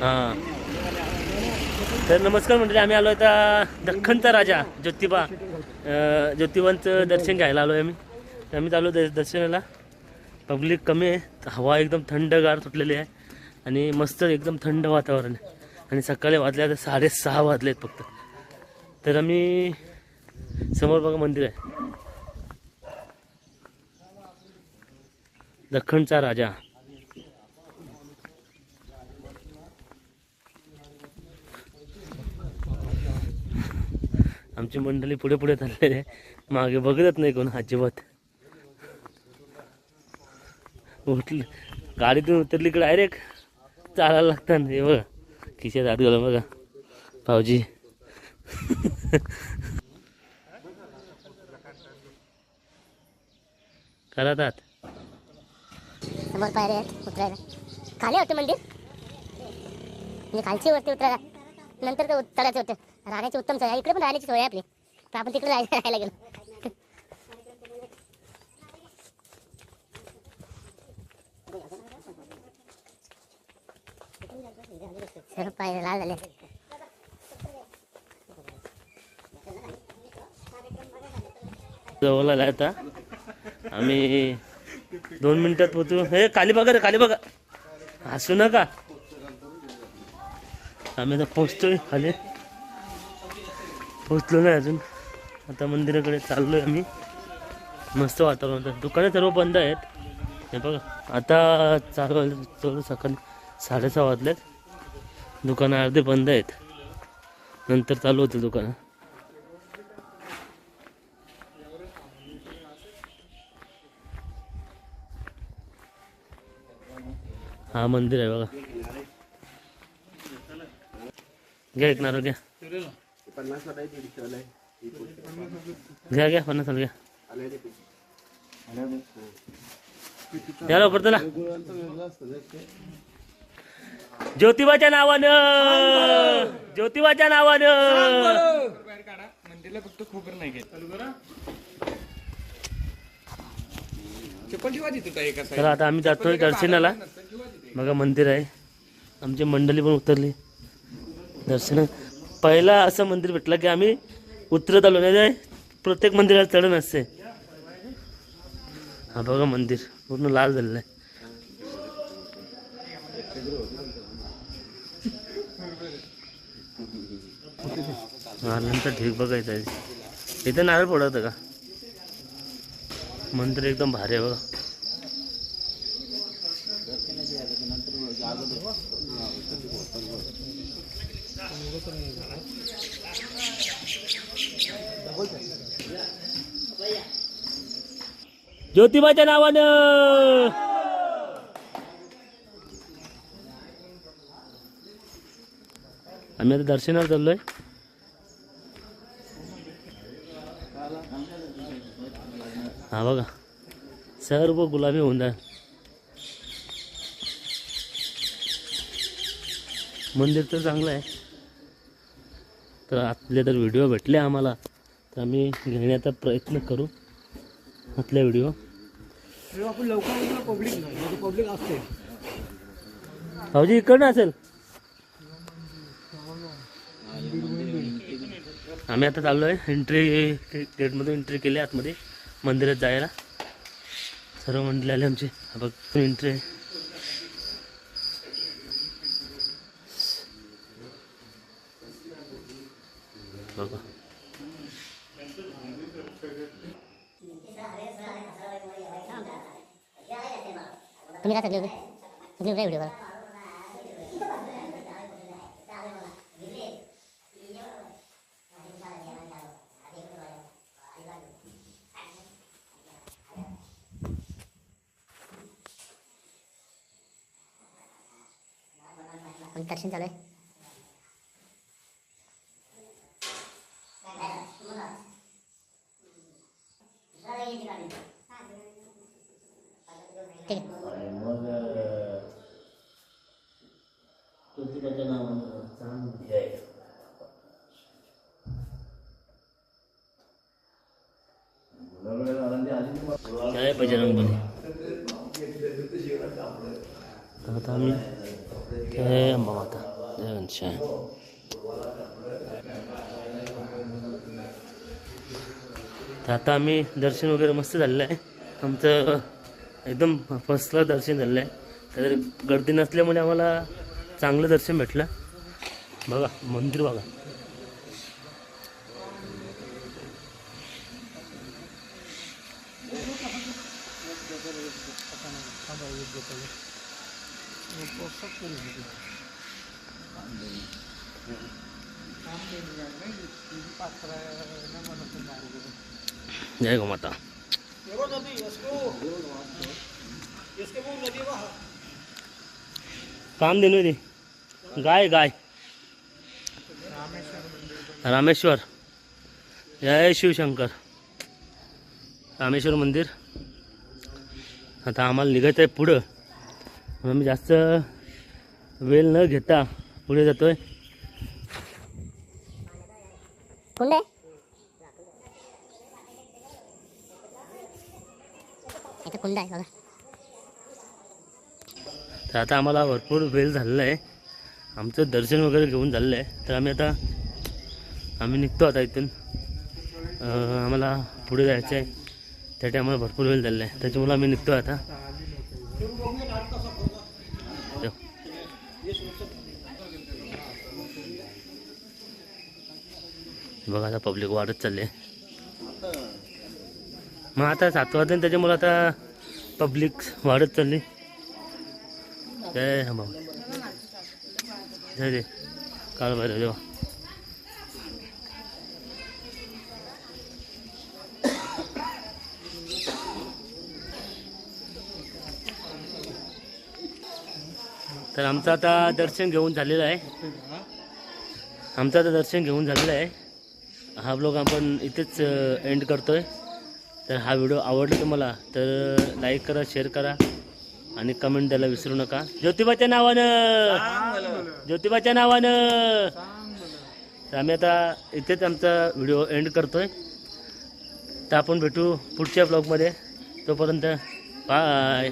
हां. तर नमस्कार मंडळी आम्ही आलो आता दख्खनचा राजा ज्योतिबा अं, ज्योतिबांचं दर्शन घ्यायला आलो आहे आम्ही तर आम्ही चालू दर्शनाला. पब्लिक कमी आहे हवा एकदम थंडगार सुटलेली आहे आणि मस्त एकदम थंड वातावरण आहे. आणि सकाळी वाजले आता साडेसहा वाजले आहेत फक्त. तर आम्ही समोर बघा मंदिर आहे. दख्खनचा राजा. आमची मंडळी पुढे पुढे चाललेली आहे. मागे बघतच नाही कोण अजिबात. उठली. गाडीतून उतरली की डायरेक्ट चालायला लागतात हे बघा. खिशात आत घालून बघा. भाऊजी. करत आहात समोर पायऱ्या आहेत उतरायला. खाली होतं मंदिर. म्हणजे खालची वरती उतरायला. नंतर ते उतरायचं होतं. राहण्याची उत्तम सोय इकडे पण राहण्याची सोय आहे आपली. तर आपण तिकडे राहायला राहायला गेलो. सर्व लाल जवळ आला आता. आम्ही दोन मिनिटात पोचू हे खाली बघा रे खाली बघा. हसू नका. आम्ही आता पोचतोय खाली. पोचलो नाही अजून. आता मंदिराकडे चाललोय आम्ही. मस्त वातावरण होतं. दुकानं सर्व बंद आहेत. हे बघा आता चालू चालू सकाळी साडेसहा वाजलेत. दुकानं अर्धे बंद आहेत. नंतर चालू होतं दुकानं. हा मंदिर आहे बघा. घ्या एक घ्या. घ्या घ्या पन्नास घ्या. या लवकर चला. ज्योतिबाच्या नावानं. ज्योतिबाच्या नावानं. मंदिरला फक्त खोबरं नाही घेत तर आता आम्ही जातोय दर्शनाला. बघा मंदिर आहे. आमची मंडळी पण उतरली. दर्शन पहिला असं मंदिर भेटलं की आम्ही उतरत आलो नाही प्रत्येक मंदिरात चढण असते. हा बघा मंदिर पूर्ण लाल झालेलं आहे. नारळांचा ठीक बघायचा आहे. इथे नारळ पडत का? मंदिर एकदम भारी आहे बघा. ज्योतिबाच्या नावानं. आम्ही आता दर्शनाला चाललोय. हा बघा. सर्व गुलाबी होऊन जा मंदिर तर चांगलं आहे. तर आपले जर व्हिडिओ भेटले आम्हाला तर आम्ही घेण्याचा प्रयत्न करू आपले व्हिडिओ. आपण लवकर पब्लिक नाही पब्लिक असते. भाऊजी इकडनं असेल. आम्ही आता चाललो आहे एंट्री गेटमधून एंट्री केली आतमध्ये मंदिरात जायला. सर्व मंडळी आले आमचे. बघ एंट्री आहे बघा तुम्ही काय सगळे सगळे व्हिडिओ करा आमचं दर्शन चालू आहे ठीक आहे मग ज्योतिबाच्या नावानं चांगली आहे जय बजरंग बली आता आम्ही अच्छा तर आता आम्ही दर्शन वगैरे मस्त झालेलं आहे. आमचं एकदम फर्स्ट क्लास दर्शन झालेलं आहे. तर गर्दी नसल्यामुळे आम्हाला चांगलं दर्शन भेटलं. बघा मंदिर बघा. जय गो माता? काम देणं दे गाय गाय. रामेश्वर. जय शिवशंकर. रामेश्वर मंदिर. आता आम्हाला निघायचं आहे पुढं. आम्ही जास्त वेळ न घेता पुढे जातोय कुंड आहे इथं कुंड आहे बघा. तर आता आम्हाला भरपूर वेळ झालेला आहे. आमचं दर्शन वगैरे घेऊन झालेलं आहे. तर आम्ही आता आम्ही निघतो आता इथून. आम्हाला पुढे जायचं आहे. त्यासाठी आम्हाला भरपूर वेळ झालेला आहे. त्याच्यामुळे आम्ही निघतो आता. बघा आता पब्लिक वाढत चालले मग आता सात वाजता त्याच्यामुळे आता पब्लिक वाढत चालली. जय हा भाऊ जय. जय काळ भैरव तर आमचं आता दर्शन घेऊन झालेलं आहे. आमचं आता दर्शन घेऊन झालेलं आहे. हा ब्लॉग आपण इथेच एंड करतोय. तर हा व्हिडिओ आवडला तुम्हाला तर लाईक करा शेअर करा आणि कमेंट द्यायला विसरू नका. ज्योतिबाच्या नावानं. ज्योतिबाच्या नावानं. तर आम्ही आता इथेच आमचा व्हिडिओ एंड करतोय. तर आपण भेटू पुढच्या ब्लॉगमध्ये तोपर्यंत बाय